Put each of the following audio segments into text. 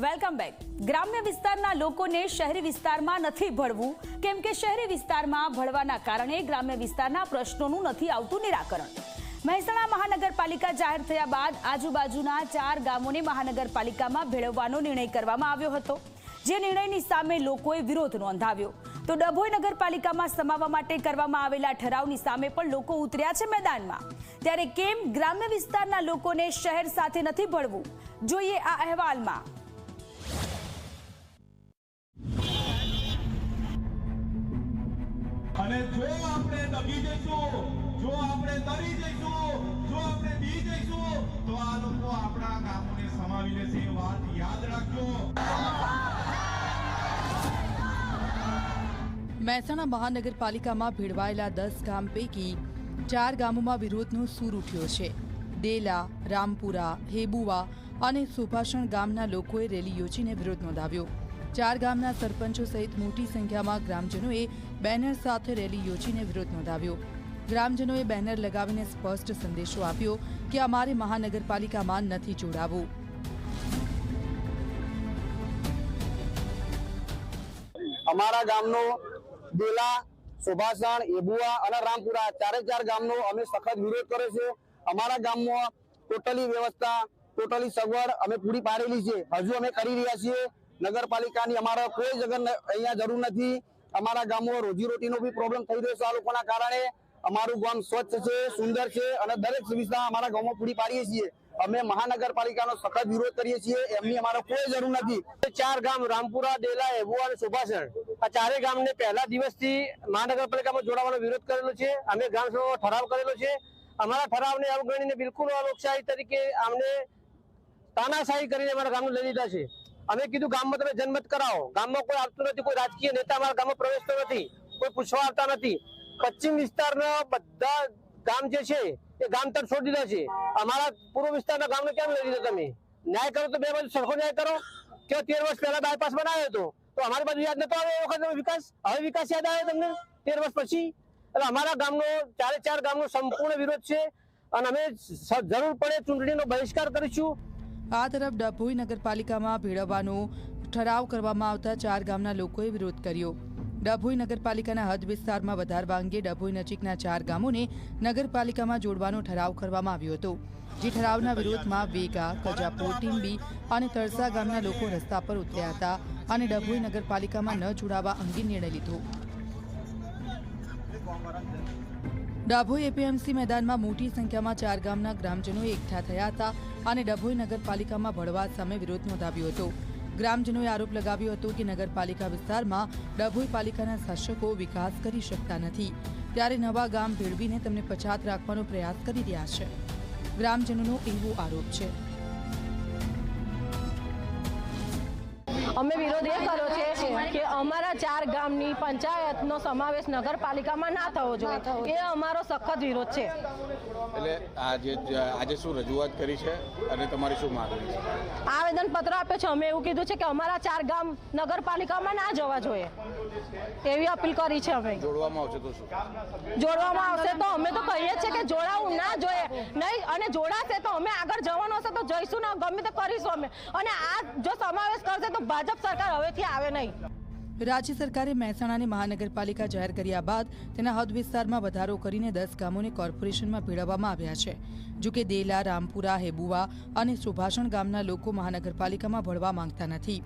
Welcome back. ગ્રામ્ય વિસ્તારના લોકોને શહેરી વિસ્તારમાં નથી ભળવું, કેમ કે શહેરી વિસ્તારમાં ભળવાના કારણે ગ્રામ્ય વિસ્તારના પ્રશ્નોનું નથી આવતું નિરાકરણ. મહેસાણા મહાનગરપાલિકા જાહેર થયા બાદ આજુબાજુના ચાર ગામોને મહાનગરપાલિકામાં ભેળવવાનો નિર્ણય કરવામાં આવ્યો હતો. જે નિર્ણયની સામે લોકોએ વિરોધ નોંધાવ્યો. તો ડભોઈ નગરપાલિકામાં સમાવવા માટે કરવામાં આવેલા ઠરાવની સામે પણ લોકો ઉતર્યા છે મેદાનમાં. ત્યારે કેમ ગ્રામ્ય વિસ્તારના લોકોને શહેર સાથે નથી ભળવું? જોઈએ આ અહેવાલમાં. અને જો આપણે દબી જઈશું, જો આપણે તરી જઈશું, જો આપણે બી જઈશું, તો આ લોકો આપણા ગામોને સમાવી લેશે વાત યાદ રાખજો. મહેસાણા મહાનગરપાલિકામાં ભેળવાયેલા દસ ગામ પૈકી ચાર ગામોમાં વિરોધનો સૂર ઉઠ્યો છે. દેલા, રામપુરા, હેબુવા અને સુભાષણ ગામના લોકોએ રેલી યોજીને વિરોધ નોંધાવ્યો. ચાર ગામના સરપંચો સહિત મોટી સંખ્યામાં ગ્રામજનોએ બેનર સાથે રેલી યોજીને વિરોધ નોંધાવ્યો. ગ્રામજનોએ બેનર લગાવીને સ્પષ્ટ સંદેશો આપ્યો કે અમારે મહાનગરપાલિકામાં નથી જોડાવું. અમારા ગામનો બેલા, સુભાષણ, એબુઆ અને રામપુરા ચારે ચાર ગામનો અમે સખત વિરોધ કર્યો છે. અમારા ગામમાં ટોટલી વ્યવસ્થા, ટોટલી સગવડ અમે પૂરી પાડેલી છે. હજુ અમે કરી રહ્યા છીએ. નગરપાલિકાની અમારા કોઈ જગન અહીંયા જરૂર નથી, અમારા ગામમાં રોજીરોટીનો બી પ્રોબ્લેમ થઈ રહ્યો છે આ લોકોના કારણે. અમારું ગામ સ્વચ્છ છે, સુંદર છે અને દરેક સુવિધા અમારા ગામમાં પૂરી પાડીએ છીએ. અમે મહાનગરપાલિકાનો સખત વિરોધ કરીએ છીએ, એમની અમારો કોઈ જરૂર નથી. ચાર ગામ, રામપુરા, ડેલા એબુઆ અને સુભાષણ, આ ચારે ગામને પહેલા દિવસથી મહાનગરપાલિકામાં જોડાવાનો વિરોધ કરેલો છે. અમે ગ્રામ ઠરાવ કરેલો છે. અમારા ઠરાવને અવગણીને બિલકુલ લોકશાહી તરીકે અમને તાનાશાહી કરીને અમારા ગામને લઈ લીધા છે. અમે કીધું ગામમાં તમે જન્મત કરાવો. ગામમાં કોઈ આવતું નથી, કોઈ રાજકીય નેતા અમારા ગામમાં પ્રવેશતો નથી, કોઈ પૂછવા આવતા નથી. પશ્ચિમ વિસ્તારના બધા ગામ જે છે, એ ગામ તરફ છોડી દીધા છે. અમારા પૂર્વ વિસ્તારના ગામને કેમ લઈ લીધો તમે? ન્યાય કરો તો બે બાજુ સરખો ન્યાય કરો. કે તેર વર્ષ પહેલા બાયપાસ બનાવ્યો હતો, તો અમારી બાજુ યાદ નતો આવે એ વખત વિકાસ? હવે વિકાસ યાદ આવે તમને? તેર વર્ષ પછી? એટલે અમારા ગામનો, ચારે ચાર ગામનો સંપૂર્ણ વિરોધ છે. અને અમે જરૂર પડે ચૂંટણીનો બહિષ્કાર કરીશું. આ તરફ ડભોઈ નગરપાલિકામાં ભેળવવાનો ઠરાવ કરવામાં આવતા ચાર ગામના લોકોએ વિરોધ કર્યો. ડભોઈ નગરપાલિકાના હદ વિસ્તારમાં વધારવા અંગે ડભોઈ નજીકના ચાર ગામોને નગરપાલિકામાં જોડવાનો ઠરાવ કરવામાં આવ્યો હતો. જે ઠરાવના વિરોધમાં વેગા, કજાપુર ટીમ્બી અને તરસા ગામના લોકો રસ્તા પર ઉતર્યા હતા અને ડભોઈ નગરપાલિકામાં ન જોડાવા અંગે નિર્ણય લીધો. ડભોઈ એપીએમસી મેદાનમાં મોટી સંખ્યામાં ચાર ગામના ગ્રામજનો એકઠા થયા હતા અને ડભોઈ નગરપાલિકામાં ભળવા સામે વિરોધ નોંધાવ્યો હતો. ગ્રામજનોએ આરોપ લગાવ્યો હતો કે નગરપાલિકા વિસ્તારમાં ડભોઈ પાલિકાના શાસકો વિકાસ કરી શકતા નથી. ત્યારે નવા ગામ ભેળવીને તેમને પછાત રાખવાનો પ્રયાસ કરી રહ્યા છે. ગ્રામજનોનો એવો આરોપ છે. અમે વિરોધ એ કર્યો છે અમારા ચાર ગામની પંચાયતનો સમાવેશ નગરપાલિકામાં ના થવો જોઈએ. એ અમારો સખત વિરોધ છે. એટલે આજે આજે શું રજૂઆત કરી છે અને તમારી શું માગણી છે? આવેદન પત્ર આપ્યો છે. અમે એવું કીધું છે કે અમારા ચાર ગામ નગરપાલિકામાં ના જવા જોઈએ. એવી અપીલ કરી છે અમે. જોડવામાં આવશે તો શું? જોડવામાં આવશે તો અમે તો કહીએ છીએ કે જોડાવું ના જોઈએ. નહીં અને જોડાશે તો અમે આગળ જવાનું હશે તો જઈશું ને ગમે તે કરીશું અમે. અને આ જો સમાવેશ કરશે તો ભાજપ સરકાર હવેથી આવે નહીં. રાજ્ય સરકારે મહેસાણાને મહાનગરપાલિકા જાહેર કર્યા બાદ તેના હદ વિસ્તારમાં વધારો કરીને દસ ગામોને કોર્પોરેશનમાં ભેળવવામાં આવ્યા છે. જો કે દેલા, રામપુરા, હેબુવા અને સુભાષણ ગામના લોકો મહાનગરપાલિકામાં ભળવા માંગતા નથી,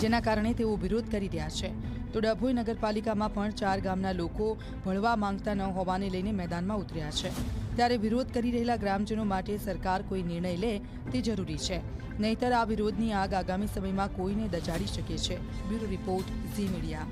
જેના કારણે તેઓ વિરોધ કરી રહ્યા છે. તો ડભોઈ નગરપાલિકામાં પણ ચાર ગામના લોકો ભળવા માંગતા ન હોવાને લઈને મેદાનમાં ઉતર્યા છે. ત્યારે વિરોધ કરી રહેલા ગ્રામજનો માટે સરકાર કોઈ નિર્ણય લે તે જરૂરી છે. નહીતર આ વિરોધની આગ આગામી સમયમાં કોઈને દજાડી શકે છે. Bureau report Zee Media.